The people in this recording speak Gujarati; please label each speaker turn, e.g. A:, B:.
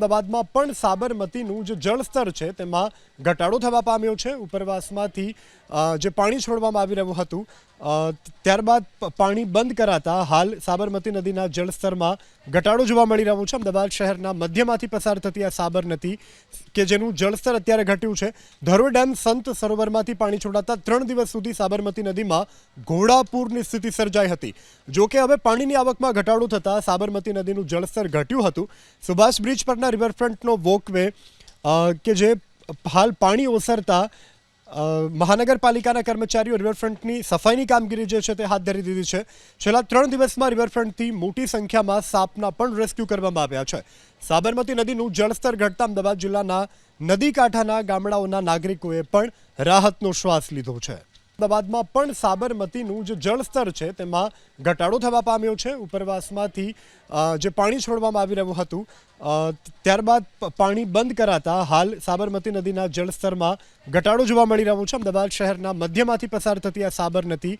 A: અમદાવાદમાં પણ સાબરમતીનું જે જળસ્તર છે તેમાં ઘટાડો થવા પામ્યો છે. ઉપરવાસમાંથી જે પાણી છોડવામાં આવી રહ્યું હતું ત્યારબાદ પાણી બંધ કરાતા હાલ સાબરમતી નદીના જળસ્તરમાં ઘટાડો જોવા મળી રહ્યો છે. અમદાવાદ શહેરના મધ્યમાંથી પસાર થતી આ સાબરમતી કે જેનું જળસ્તર અત્યારે ઘટ્યું છે. ધરોઈ ડેમ સંત સરોવરમાંથી પાણી છોડાતા ત્રણ દિવસ સુધી સાબરમતી નદીમાં ઘોડાપૂરની સ્થિતિ સર્જાઈ હતી. જોકે હવે પાણીની આવકમાં ઘટાડો થતાં સાબરમતી નદીનું જળસ્તર ઘટ્યું હતું. સુભાષ બ્રિજ પરના રિવરફ્રન્ટનો વોકવે કે જે હાલ પાણી ઓસરતા મહાનગરપાલિકાના કર્મચારીઓ રિવરફ્રન્ટની સફાઈની કામગીરી જે છે તે હાથ ધરી દીધી છે. છેલ્લા ત્રણ દિવસમાં રિવરફ્રન્ટથી મોટી સંખ્યામાં સાપના પણ રેસ્ક્યુ કરવામાં આવ્યા છે. સાબરમતી નદીનું જળસ્તર ઘટતા અમદાવાદ જિલ્લાના નદી કાંઠાના ગામડાઓના નાગરિકોએ પણ રાહતનો શ્વાસ લીધો છે. અમદાવાદમાં પણ સાબરમતીનું જે જળસ્તર છે તેમાં ઘટાડો થવા પામ્યો છે. ઉપરવાસમાંથી જે પાણી છોડવામાં આવી રહ્યું હતું ત્યારબાદ પાણી બંધ કરાતા હાલ સાબરમતી નદીના જળસ્તરમાં ઘટાડો જોવા મળી રહ્યો છે. અમદાવાદ શહેરના મધ્યમાંથી પસાર થતી આ સાબરમતી